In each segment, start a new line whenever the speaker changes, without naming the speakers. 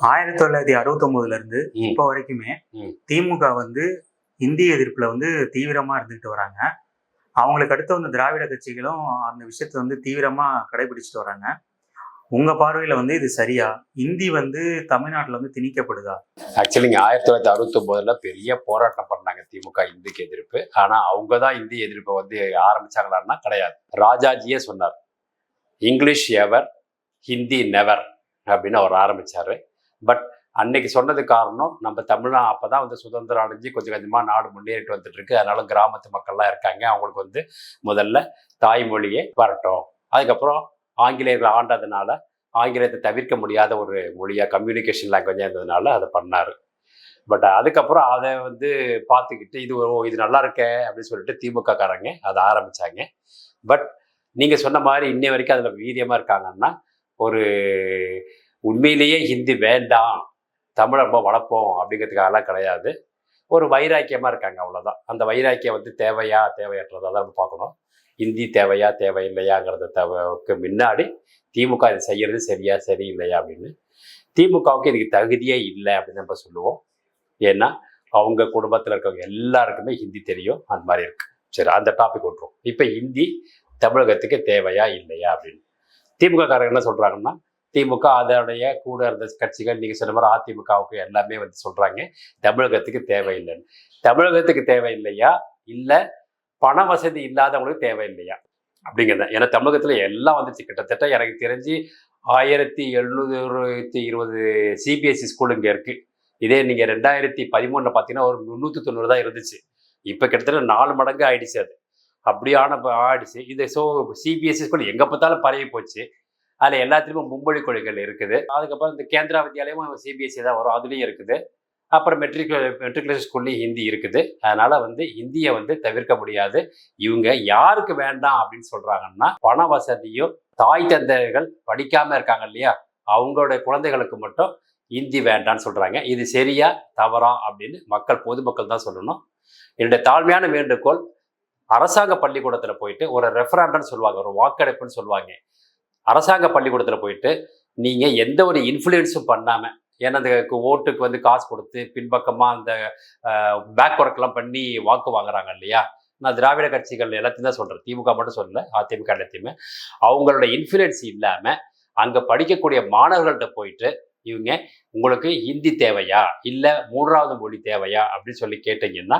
ஆயிரத்தி தொள்ளாயிரத்தி அறுபத்தொன்பதுல இருந்து
ம்.
இப்போ வரைக்குமே. திமுக வந்து இந்திய எதிர்ப்புல வந்து தீவிரமா இருந்துகிட்டு வராங்க. அவங்களுக்கு அடுத்து வந்து திராவிட கட்சிகளும் அந்த விஷயத்தை வந்து தீவிரமா கடைபிடிச்சிட்டு வராங்க. உங்க பார்வையில வந்து இது சரியா? இந்தி வந்து தமிழ்நாட்டுல வந்து திணிக்கப்படுதா?
ஆக்சுவலி இங்கே ஆயிரத்தி தொள்ளாயிரத்தி அறுபத்தொம்போதுல பெரிய போராட்டம் பண்ணாங்க திமுக இந்திக்கு எதிர்ப்பு. ஆனால் அவங்க தான் இந்தி எதிர்ப்பை வந்து ஆரம்பிச்சாங்களான்னா கிடையாது. ராஜாஜியே சொன்னார் இங்கிலீஷ் எவர் ஹிந்தி நெவர் அப்படின்னு அவர் ஆரம்பிச்சாரு. பட் அன்னைக்கு சொன்னது காரணம் நம்ம தமிழ்நா அப்பதான் வந்து சுதந்திரம் அடைஞ்சு கொஞ்சம் கொஞ்சமாக நாடு முன்னேறிட்டு வந்துட்டு இருக்கு அதனால கிராமத்து மக்கள்லாம் இருக்காங்க. அவங்களுக்கு வந்து முதல்ல தாய்மொழியே வரட்டும். அதுக்கப்புறம் ஆங்கிலேயர்கள் ஆண்டதுனால ஆங்கிலத்தை தவிர்க்க முடியாத ஒரு மொழியாக கம்யூனிகேஷன் லாங்குவேஜாக இருந்ததுனால அதை பண்ணார். பட் அதுக்கப்புறம் அதை வந்து பார்த்துக்கிட்டு இது ஓ இது நல்லா இருக்கே அப்படின்னு சொல்லிட்டு திமுக காரங்க அதை ஆரம்பிச்சாங்க. பட் நீங்கள் சொன்ன மாதிரி இன்னை வரைக்கும் அதில் வீரியமாக இருக்காங்கன்னா ஒரு உண்மையிலேயே ஹிந்தி வேண்டாம் தமிழை ரொம்ப வளர்ப்போம் அப்படிங்கிறதுக்காகலாம் கிடையாது. ஒரு வைராக்கியமாக இருக்காங்க அவ்வளோதான் அந்த வைராக்கியம் வந்து தேவையா தேவையற்றதா தான் நம்ம பார்க்கணும். ஹிந்தி தேவையா தேவையில்லையாங்கிறத தேவைக்கு முன்னாடி திமுக இது செய்கிறது சரியா சரியில்லையா அப்படின்னு. திமுகவுக்கு இதுக்கு தகுதியே இல்லை அப்படின்னு நம்ம சொல்லுவோம். ஏன்னா அவங்க குடும்பத்தில் இருக்கவங்க எல்லாருக்குமே ஹிந்தி தெரியும். அந்த மாதிரி இருக்கு. சரி அந்த டாபிக் விட்டுரும் இப்போ ஹிந்தி தமிழகத்துக்கு தேவையா இல்லையா அப்படின்னு. திமுக காரங்க என்ன சொல்கிறாங்கன்னா திமுக அதனுடைய கூட இருந்த கட்சிகள் நீங்க சொன்ன மாதிரி அதிமுகவுக்கு எல்லாமே வந்து சொல்றாங்க தமிழகத்துக்கு தேவையில்லைன்னு. தமிழகத்துக்கு தேவையில்லையா? இல்லை பண வசதி இல்லாதவங்களுக்கு தேவையில்லையா? அப்படிங்கிறத. ஏன்னா தமிழகத்துல எல்லாம் வந்துச்சு கிட்டத்தட்ட எனக்கு தெரிஞ்சு ஆயிரத்தி எழுநூத்தி இருபது சிபிஎஸ்சி ஸ்கூல் இங்கே இருக்கு. இதே நீங்க ரெண்டாயிரத்தி பதிமூணுல பார்த்தீங்கன்னா ஒரு முந்நூற்றி தொண்ணூறு தான் இருந்துச்சு. இப்போ கிட்டத்தட்ட நாலு மடங்கு ஆயிடுச்சு அது. அப்படியான ஆயிடுச்சு. இது ஸோ சிபிஎஸ்சி ஸ்கூல் எங்கே பார்த்தாலும் பரவி போச்சு. அதில் எல்லாத்துலேயுமே மும்மொழி கொள்கைகள் இருக்குது. அதுக்கப்புறம் இந்த கேந்திரா வித்யாலயமும் சிபிஎஸ்சி தான் வரும். அதுலேயும் இருக்குது. அப்புறம் மெட்ரிக் மெட்ரிகுலேஷன் ஸ்கூல்லையும் ஹிந்தி இருக்குது. அதனால வந்து ஹிந்தியை வந்து தவிர்க்க முடியாது. இவங்க யாருக்கு வேண்டாம் அப்படின்னு சொல்றாங்கன்னா பண வசதியும் தாய் தந்தைகள் படிக்காம இருக்காங்க இல்லையா? அவங்களுடைய குழந்தைகளுக்கு மட்டும் ஹிந்தி வேண்டாம்னு சொல்றாங்க. இது சரியா தவறா அப்படின்னு மக்கள் பொதுமக்கள் தான் சொல்லணும். என்னுடைய தாழ்மையான வேண்டுகோள் அரசாங்க பள்ளிக்கூடத்துல போயிட்டு ஒரு ரெஃபரண்டன்னு சொல்லுவாங்க. ஒரு வாக்கெடுப்புன்னு சொல்லுவாங்க. அரசாங்க பள்ளிக்கூடத்தில் போயிட்டு நீங்கள் எந்த ஒரு இன்ஃப்ளூயன்ஸும் பண்ணாமல் ஏன்னா அந்த ஓட்டுக்கு வந்து காசு கொடுத்து பின்பக்கமாக அந்த பேக் ஒர்க்லாம் பண்ணி வாக்கு வாங்குறாங்க இல்லையா? நான் திராவிட கட்சிகள் எல்லாத்தையும் தான் சொல்கிறேன் திமுக மட்டும் சொல்லல அதிமுக எல்லாத்தையுமே. அவங்களோட இன்ஃப்ளூயன்ஸ் இல்லாமல் அங்கே படிக்கக்கூடிய மாணவர்கள்ட்ட போயிட்டு இவங்க உங்களுக்கு ஹிந்தி தேவையா? இல்லை மூன்றாவது மொழி தேவையா? அப்படின்னு சொல்லி கேட்டீங்கன்னா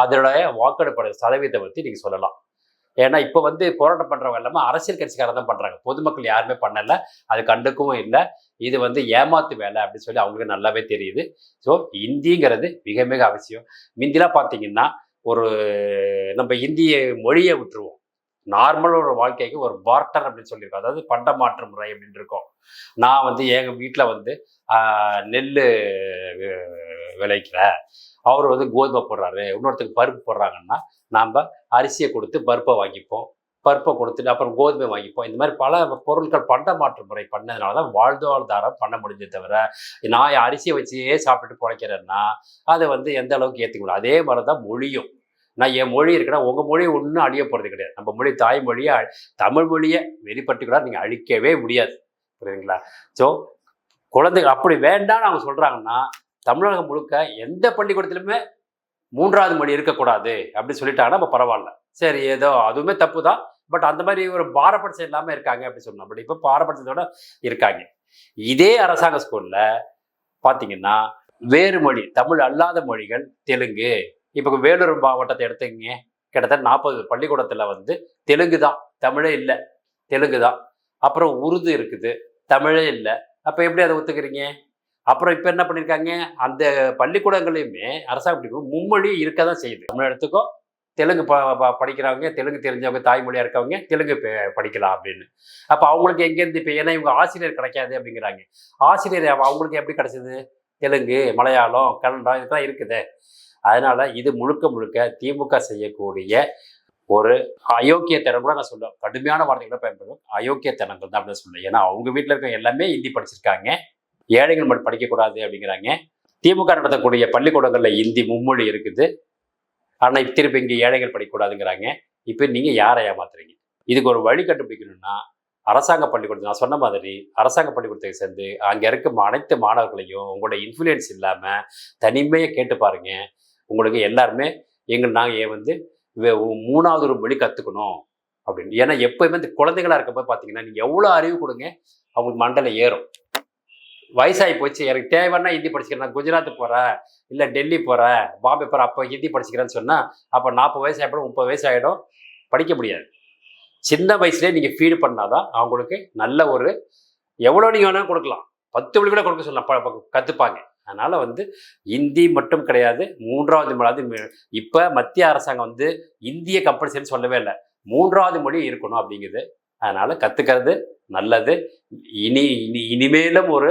அதோடைய வாக்கெடுப்பு சதவீதத்தை பற்றி நீங்கள் சொல்லலாம். ஏன்னா இப்போ வந்து போராட்டம் பண்ணுறவங்க எல்லாமே அரசியல் கட்சிக்காரர் தான் பண்ணுறாங்க பொதுமக்கள் யாருமே பண்ணலை. அது கண்டுக்கவும் இல்லை. இது வந்து ஏமாத்து வேலை அப்படின்னு சொல்லி அவங்களுக்கு நல்லாவே தெரியுது. ஸோ இந்திங்கிறது மிக மிக அவசியம். முந்திலாம் பார்த்தீங்கன்னா ஒரு நம்ம இந்திய மொழியை விட்டுருவோம். நார்மல் ஒரு வாழ்க்கைக்கு ஒரு பார்ட்டர் அப்படின்னு சொல்லியிருக்கோம். அதாவது பண்ட மாற்று முறை அப்படின்னு இருக்கும். நான் வந்து எங்கள் வீட்டில் வந்து நெல் வி- விளைக்கிறேன் அவர் வந்து கோதுமை போடுறாரு இன்னொருத்துக்கு பருப்பு போடுறாங்கன்னா நாம் அரிசியை கொடுத்து பருப்பை வாங்கிப்போம். பருப்பை கொடுத்துட்டு அப்புறம் கோதுமை வாங்கிப்போம். இந்த மாதிரி பல பொருட்கள் பண்ட மாற்று முறை பண்ணதுனால தான் வாழ்வாதாரம் பண்ண முடிஞ்சே தவிர நான் அரிசியை வச்சே சாப்பிட்டுட்டு பிழைக்கிறேன்னா அதை வந்து எந்த அளவுக்கு ஏற்றுக்க முடியும்? அதே மாதிரி தான் மொழியும். நான் என் மொழி இருக்குன்னா உங்கள் மொழி ஒன்றும் அழிய போகிறது கிடையாது. நம்ம மொழி தாய்மொழியை தமிழ் மொழியை வெரி நீங்கள் அழிக்கவே முடியாது. புரியுதுங்களா? ஸோ குழந்தைகள் அப்படி வேண்டாம்னு அவங்க சொல்கிறாங்கன்னா தமிழகம் முழுக்க எந்த பள்ளிக்கூடத்துலையுமே மூன்றாவது மொழி இருக்கக்கூடாது அப்படின்னு சொல்லிட்டாங்கன்னா நம்ம பரவாயில்ல. சரி ஏதோ அதுவுமே தப்பு தான் பட் அந்த மாதிரி ஒரு பாரபட்சம் இல்லாமல் இருக்காங்க அப்படின்னு சொன்னோம் பட் இப்போ பாரபட்சத்தோட இருக்காங்க. இதே அரசாங்க ஸ்கூல்ல பார்த்தீங்கன்னா வேறு மொழி தமிழ் அல்லாத மொழிகள் தெலுங்கு இப்போ வேலூர் மாவட்டத்தை எடுத்துங்க கிட்டத்தட்ட நாற்பது பள்ளிக்கூடத்தில் வந்து தெலுங்கு தான் தமிழே இல்லை தெலுங்கு தான். அப்புறம் உருது இருக்குது தமிழே இல்லை. அப்போ எப்படி அதை ஒத்துக்கிறீங்க? அப்புறம் இப்போ என்ன பண்ணியிருக்காங்க அந்த பள்ளிக்கூடங்களையுமே அரசாங்க மும்மொழி இருக்க? தான் செய்யுது. தமிழ் எடுத்துக்கோ தெலுங்கு ப ப- படிக்கிறவங்க தெலுங்கு தெரிஞ்சவங்க தாய்மொழியாக இருக்கவங்க தெலுங்கு பே- படிக்கலாம் அப்படின்னு. அப்போ அவங்களுக்கு எங்கேருந்து இப்போ ஏன்னா இவங்க ஆசிரியர் கிடைக்காது அப்படிங்கிறாங்க. ஆசிரியர் அவங்களுக்கு எப்படி கிடைச்சது? தெலுங்கு மலையாளம் கன்னடம் இதெல்லாம் இருக்குது. அதனால இது முழுக்க முழுக்க திமுக செய்யக்கூடிய ஒரு அயோக்கியத்தனம் கூட நான் சொல்லுவேன் கடுமையான வார்த்தைகளை பயன்படுத்தும். அயோக்கியத்தனங்கள் தான் அப்படின்னு சொல்லுவேன் ஏன்னா அவங்க வீட்டில் இருக்க எல்லாமே ஹிந்தி படிச்சிருக்காங்க. ஏழைகள் மட்டும் படிக்கக்கூடாது அப்படிங்கிறாங்க. திமுக நடத்தக்கூடிய பள்ளிக்கூடங்களில் இந்தி மும்மொழி இருக்குது. ஆனால் திருப்பி இங்கே ஏழைகள் படிக்கக்கூடாதுங்கிறாங்க. இப்போ நீங்கள் யாரை ஏமாத்துறீங்க? இதுக்கு ஒரு வழி கண்டுபிடிக்கணும்னா அரசாங்க பள்ளிக்கூடத்தில் நான் சொன்ன மாதிரி அரசாங்க பள்ளிக்கூடத்துக்கு சேர்ந்து அங்கே இருக்கும் அனைத்து மாணவர்களையும் உங்களோட இன்ஃப்ளூயன்ஸ் இல்லாமல் தனிமையை கேட்டு பாருங்கள் உங்களுக்கு எல்லாருமே எங்கள் நாங்கள் வந்து வே- மூணாவது ஒரு மொழி கற்றுக்கணும் அப்படின்னு. ஏன்னா எப்பயுமே இந்த குழந்தைகளாக இருக்கப்போ பார்த்தீங்கன்னா நீங்கள் எவ்வளோ அறிவு கொடுங்க அவங்களுக்கு மண்டல ஏறும். வயசாகி போச்சு எனக்கு தேவைன்னா ஹிந்தி படிச்சுக்கிறேன். நான் குஜராத் போகிறேன் இல்லை டெல்லி போகிறேன் பாம்பே போகிறேன் அப்போ ஹிந்தி படிச்சுக்கிறேன்னு சொன்னால் அப்போ நாற்பது வயசு ஆகிடும் முப்பது வயசு ஆகிடும் படிக்க முடியாது. சின்ன வயசுலேயே நீங்கள் ஃபீடு பண்ணாதான் அவங்களுக்கு நல்ல ஒரு எவ்வளோ நீங்கள் வேணாலும் கொடுக்கலாம். பத்து மணி கூட கொடுக்க சொல்லலாம் ப- ப- கற்றுப்பாங்க அதனால் வந்து இந்தி மட்டும் கிடையாது மூன்றாவது மொழியாவது இப்போ மத்திய அரசாங்கம் வந்து இந்திய கம்பல்சரின்னு சொல்லவே இல்லை. மூன்றாவது மொழி இருக்கணும் அப்படிங்குது. அதனால் கற்றுக்கிறது நல்லது. இனி இனி இனிமேலும் ஒரு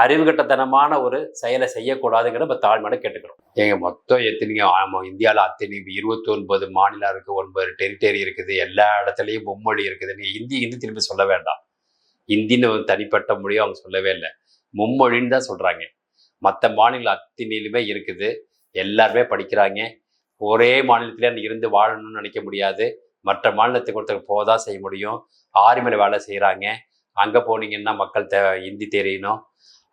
அறிவுகட்டத்தனமான ஒரு செயலை செய்யக்கூடாதுங்கிற நம்ம தாழ்மையோட கேட்டுக்கிறோம். ஏங்க மொத்தம் எத்தனைங்க ஆமாம் இந்தியாவில் அத்தனை இருபத்தி ஒன்பது மாநிலம் இருக்குது ஒன்பது டெரிட்டரி இருக்குது எல்லா இடத்துலையும் மும்மொழி இருக்குது. நீங்கள் ஹிந்தி ஹிந்தி திரும்பி சொல்ல வேண்டாம். இந்தின்னு ஒரு தனிப்பட்ட மொழியும் அவங்க சொல்லவே இல்லை. மும்மொழின்னு தான் சொல்கிறாங்க மற்ற மாநிலம் அத்தனையிலுமே இருக்குது. எல்லாருமே படிக்கிறாங்க. ஒரே மாநிலத்திலே இருந்து வாழணும்னு நினைக்க முடியாது. மற்ற மாநிலத்துக்கு ஒருத்தர் போதான் செய்ய முடியும். ஆர்மியில் வேலை செய்கிறாங்க அங்கே போனீங்கன்னா மக்கள் தேவை ஹிந்தி தெரியணும்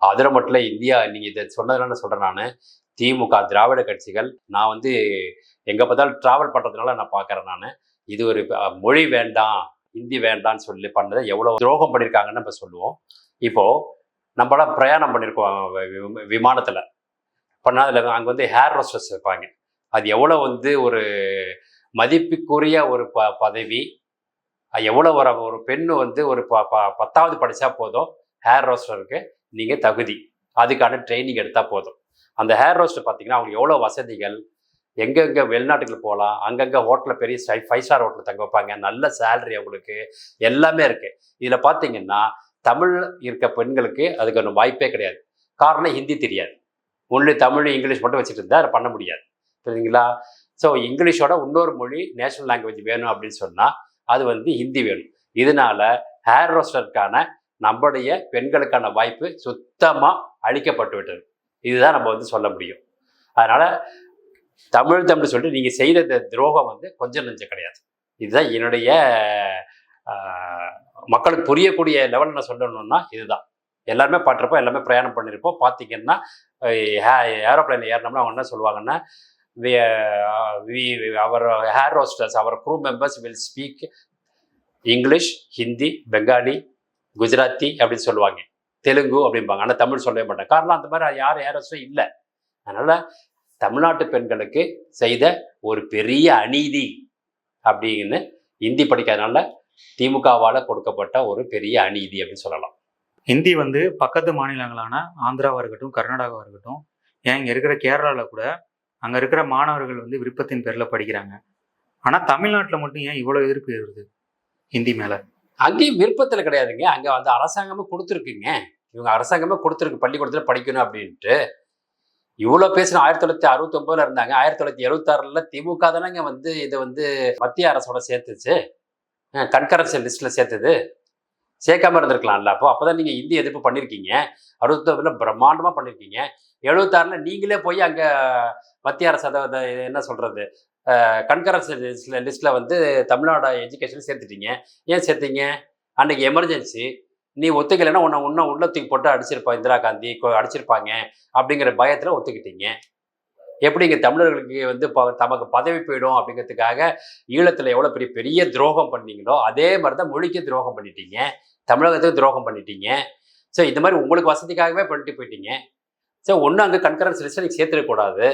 அதில் மட்டும் இல்லை இந்தியா நீங்கள் இதை சொன்னதுனால சொல்கிறேன் நான்? திமுக திராவிட கட்சிகள் நான் வந்து எங்கே பார்த்தாலும் ட்ராவல் பண்ணுறதுனால நான் பார்க்குறேன் நான். இது ஒரு மொழி வேண்டாம். ஹிந்தி வேண்டாம்னு சொல்லி பண்ணதை எவ்வளோ துரோகம் பண்ணியிருக்காங்கன்னு நம்ம சொல்லுவோம். இப்போது நம்மளாம் பிரயாணம் பண்ணியிருக்கோம் விமானத்தில். பண்ணால் அதில் அங்கே வந்து ஹேர் ரோஸ்டர்ஸ் இருப்பாங்க. அது எவ்வளோ வந்து ஒரு மதிப்புக்குரிய ஒரு ப பதவி அது எவ்வளோ ஒரு ஒரு பெண்ணு வந்து ஒரு ப ப- பத்தாவது படித்தா போதும் ஹேர் ரோஸ்டருக்கு நீங்கள் தகுதி. அதுக்கான ட்ரைனிங் எடுத்தால் போதும். அந்த ஹேர் ரோஸ்டர் பார்த்தீங்கன்னா அவங்க எவ்வளோ வசதிகள் எங்கெங்கே வெளிநாட்டுக்கு போகலாம் அங்கங்கே ஹோட்டலில் பெரிய ஸ்டை ஃபைவ் ஸ்டார் ஹோட்டலில் தங்க வைப்பாங்க நல்ல சேலரி அவங்களுக்கு எல்லாமே இருக்குது இதில் பார்த்தீங்கன்னா தமிழ் இருக்க பெண்களுக்கு அதுக்கான வாய்ப்பே கிடையாது. காரணம் ஹிந்தி தெரியாது. ஒன்று தமிழ் இங்கிலீஷ் மட்டும் வச்சுட்டு இருந்தால் அதை பண்ண முடியாது. புரியுதுங்களா? ஸோ இங்கிலீஷோட இன்னொரு மொழி நேஷனல் லாங்குவேஜ் வேணும் அப்படின்னு சொன்னால் அது வந்து ஹிந்தி வேணும். இதனால ஹேர் ரோஸ்டருக்கான நம்முடைய பெண்களுக்கான வாய்ப்பு சுத்தமாக அழிக்கப்பட்டு விட்டது. இதுதான் நம்ம வந்து சொல்ல முடியும். அதனால் தமிழ் தமிழ் சொல்லிட்டு நீங்கள் செய்த இந்த துரோகம் வந்து கொஞ்சம் நெஞ்சம் கிடையாது. இதுதான் என்னுடைய மக்களுக்கு புரியக்கூடிய லெவலில் நான் சொல்லணும்னா இதுதான். எல்லாருமே பாட்டிருப்போம் எல்லாமே பிரயாணம் பண்ணியிருப்போம் பார்த்தீங்கன்னா ஏரோப்ளைனில் ஏறினோம்னா அவங்க என்ன சொல்லுவாங்கன்னா அவர் air roasters our crew members will speak English Hindi Bengali Gujarati அப்படின்னு சொல்லுவாங்க. தெலுங்கு அப்படிம்பாங்க. ஆனால் தமிழ் சொல்லவே மாட்டாங்க. காரணம் அந்த மாதிரி யார் ஹேர் இல்லை. அதனால் தமிழ்நாட்டு பெண்களுக்கு செய்த ஒரு பெரிய அநீதி அப்படின்னு ஹிந்தி படிக்காதனால திமுகவால் கொடுக்கப்பட்ட ஒரு பெரிய அநீதி அப்படின்னு சொல்லலாம்.
ஹிந்தி வந்து பக்கத்து மாநிலங்களான ஆந்திராவாக இருக்கட்டும் கர்நாடகாவாக இருக்கட்டும் ஏன் இங்கே இருக்கிற கேரளாவில் கூட அங்கே இருக்கிற மாணவர்கள் வந்து விருப்பத்தின் பேரில் படிக்கிறாங்க. ஆனால் தமிழ்நாட்டில் மட்டும் ஏன் இவ்வளோ எதிர்ப்பு வருது ஹிந்தி மேலே?
அங்கேயும் விருப்பத்தில் கிடையாதுங்க. அங்கே வந்து அரசாங்கமே கொடுத்துருக்குங்க. இவங்க அரசாங்கமே கொடுத்துருக்கு பள்ளிக்கூடத்தில் படிக்கணும் அப்படின்ட்டு. இவ்வளோ பேசின ஆயிரத்தி தொள்ளாயிரத்தி அறுபத்தொம்போதுல இருந்தாங்க. ஆயிரத்தி தொள்ளாயிரத்தி எழுபத்தாறுல திமுக தானேங்க வந்து இதை வந்து மத்திய அரசோட சேர்த்துச்சு. கன்கரன்சி லிஸ்ட்டில் சேர்த்தது. சேர்க்காம இருந்திருக்கலாம்ல அப்போ. அப்போ தான் நீங்கள் இந்தி எதிர்ப்பு பண்ணியிருக்கீங்க அறுபத்தொம்பதுல பிரம்மாண்டமாக பண்ணியிருக்கீங்க எழுபத்தாறில் நீங்களே போய் அங்கே மத்திய அரசு அதை என்ன சொல்கிறது கன்கரன்சி லிஸ்ட்டில் லிஸ்ட்டில் வந்து தமிழ்நாடு எஜுகேஷன் சேர்த்துட்டீங்க. ஏன் சேர்த்தீங்க? அன்னைக்கு எமர்ஜென்சி. நீ ஒத்துக்கலைன்னா உன்னை இன்னும் உள்ள தூக்கி போட்டு அடிச்சிருப்பா இந்திரா காந்தி அடிச்சிருப்பாங்க அப்படிங்கிற பயத்தில் ஒத்துக்கிட்டீங்க. எப்படி இங்கே தமிழர்களுக்கு வந்து ப- தமக்கு பதவி போயிடும் அப்படிங்கிறதுக்காக ஈழத்தில் எவ்வளோ பெரிய பெரிய துரோகம் பண்ணீங்களோ அதே மாதிரி தான் மொழிக்கு துரோகம் பண்ணிட்டீங்க. தமிழகத்துக்கு துரோகம் பண்ணிட்டீங்க. ஸோ இந்த மாதிரி உங்களுக்கு வசதிக்காகவே பண்ணிட்டு போயிட்டீங்க. ஸோ ஒன்று அங்கே கன்கரன்ஸ் லிஸ்ட்டில் நீங்கள் சேர்த்துடக்கூடாது.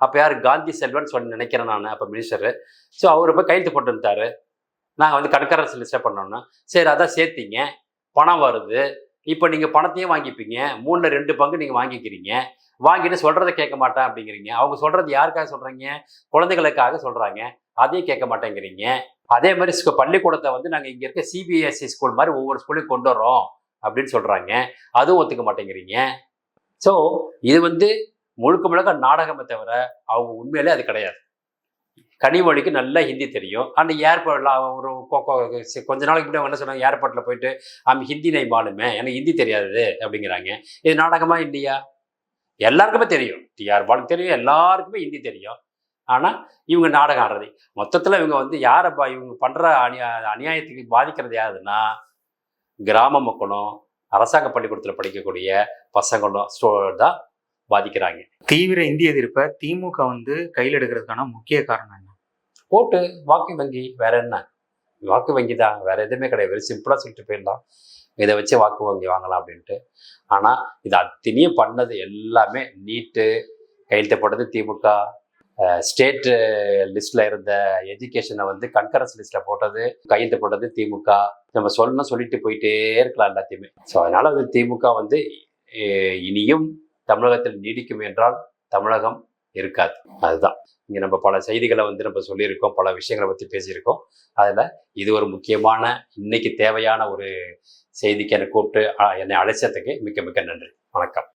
அப்போ யார்? காந்தி செல்வன் சொல்லி நினைக்கிறேன் நான் அப்போ மினிஸ்டர் ஸோ அவர் போய் கையெழுத்து போட்டு நாங்கள் வந்து கன்கரன்ஸ் லிஸ்ட்டை பண்ணோன்னா சரி அதான் சேர்த்தீங்க. பணம் வருது. இப்போ நீங்கள் பணத்தையும் வாங்கிப்பீங்க. மூணில் ரெண்டு பங்கு நீங்கள் வாங்கிக்கிறீங்க. வாங்கிட்டு சொல்கிறத கேட்க மாட்டேன் அப்படிங்கிறீங்க. அவங்க சொல்கிறது யாருக்காக சொல்கிறீங்க குழந்தைகளுக்காக சொல்கிறாங்க அதையும் கேட்க மாட்டேங்கிறீங்க. அதே மாதிரி ஸ்கூ- பள்ளிக்கூடத்தை வந்து நாங்கள் இங்கே இருக்க சிபிஎஸ்சி ஸ்கூல் மாதிரி ஒவ்வொரு ஸ்கூலையும் கொண்டு வரோம் அப்படின்னு சொல்கிறாங்க அதுவும் ஒத்துக்க மாட்டேங்கிறீங்க. ஸோ இது வந்து முழுக்க முழுக்க நாடகமே தவிர அவங்க உண்மையிலே அது கிடையாது. கனிமொழிக்கு நல்லா ஹிந்தி தெரியும். அந்த ஏர்போர்ட்டில் ஒரு கொஞ்ச நாளைக்கு முன்னாடி அவங்க என்ன சொன்னாங்க? ஏர்போர்ட்டில் போயிட்டு ஆம் ஹிந்தி நை மாலுமே எனக்கு ஹிந்தி தெரியாது அப்படிங்கிறாங்க. இது நாடகமா இல்லையா? எல்லாருக்குமே தெரியும். டிஆர் பாலுக்கு தெரியும் எல்லாருக்குமே ஹிந்தி தெரியும். ஆனால் இவங்க நாடகம் ஆடுறது. மொத்தத்தில் இவங்க வந்து யாரை பா இவங்க பண்ணுற அநியா அநியாயத்துக்கு பாதிக்கிறது யாருன்னா கிராம மக்களும் அரசாங்க பள்ளிக்கூடத்தில் படிக்கக்கூடிய பசங்களும் ஸ்டோ தான் பாதிக்கிறாங்க.
தீவிர இந்திய எதிர்ப்பை திமுக வந்து கையில் எடுக்கிறதுக்கான முக்கிய காரணம் என்ன?
ஓட்டு வாக்கு வங்கி வேற என்ன? வாக்கு வங்கி தான் வேற எதுவுமே கிடையாது. வெறும் சிம்பிளாக சொல்லிட்டு போயிடலாம். இதை வச்சு வாக்கு வங்கி வாங்கலாம் அப்படின்ட்டு. ஆனால் இது அத்தனையும் பண்ணது எல்லாமே நீட்டு கையெழுத்து போட்டது திமுக ஸ்டேட் லிஸ்ட்ல இருந்த எஜுகேஷனை வந்து கன்கரன்ஸ் லிஸ்ட்ல போட்டது கையெழுத்து போட்டது திமுக. நம்ம சொல்லணும் சொல்லிட்டு போயிட்டே இருக்கலாம் எல்லாத்தையுமே. ஸோ அதனால வந்து திமுக வந்து இனியும் தமிழகத்தில் நீடிக்கும் என்றால் தமிழகம் இருக்காது. அதுதான். இங்கே நம்ம பல செய்திகளை வந்து நம்ம சொல்லியிருக்கோம். பல விஷயங்களை பற்றி பேசியிருக்கோம். அதில் இது ஒரு முக்கியமான இன்னைக்கு தேவையான ஒரு செய்திக்கு என்னை கூப்பிட்டு என்னை அழைச்சதுக்கு மிக்க மிக்க நன்றி. வணக்கம்.